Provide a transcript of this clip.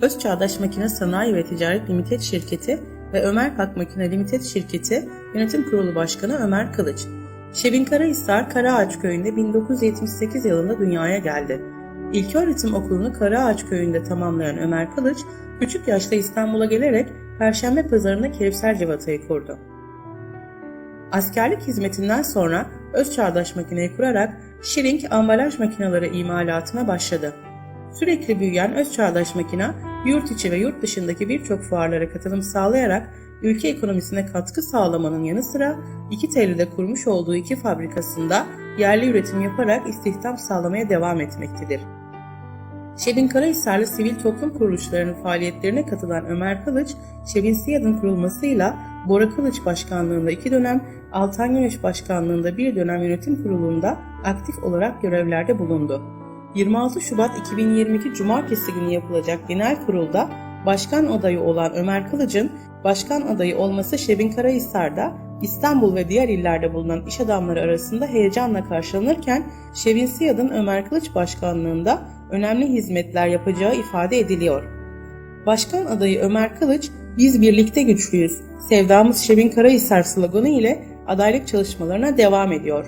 Özçağdaş Makine Sanayi ve Ticaret Limited Şirketi ve Ömer Pak Makine Limited Şirketi Yönetim Kurulu Başkanı Ömer Kılıç. Şebin Karahisar, Karaağaç Köyü'nde 1978 yılında dünyaya geldi. İlköğretim okulunu Karaağaç Köyü'nde tamamlayan Ömer Kılıç, küçük yaşta İstanbul'a gelerek Perşembe Pazarı'nda Kelepser Cevata'yı kurdu. Askerlik hizmetinden sonra Özçağdaş makineyi kurarak Şirink ambalaj makineleri imalatına başladı. Sürekli büyüyen Özçağdaş makina, yurt içi ve yurt dışındaki birçok fuarlara katılım sağlayarak ülke ekonomisine katkı sağlamanın yanı sıra iki Telli'de kurmuş olduğu iki fabrikasında yerli üretim yaparak istihdam sağlamaya devam etmektedir. Şebin Karahisarlı sivil toplum kuruluşlarının faaliyetlerine katılan Ömer Kılıç, Şebin Siyad'ın kurulmasıyla Bora Kılıç başkanlığında iki dönem, Altan Güneş başkanlığında bir dönem yönetim kurulunda aktif olarak görevlerde bulundu. 26 Şubat 2022 Cumartesi günü yapılacak genel kurulda başkan adayı olan Ömer Kılıç'ın başkan adayı olması Şebin Karahisar'da İstanbul ve diğer illerde bulunan iş adamları arasında heyecanla karşılanırken Şevin Siyad'ın Ömer Kılıç başkanlığında önemli hizmetler yapacağı ifade ediliyor. Başkan adayı Ömer Kılıç, biz birlikte güçlüyüz, sevdamız Şebin Karahisar sloganı ile adaylık çalışmalarına devam ediyor.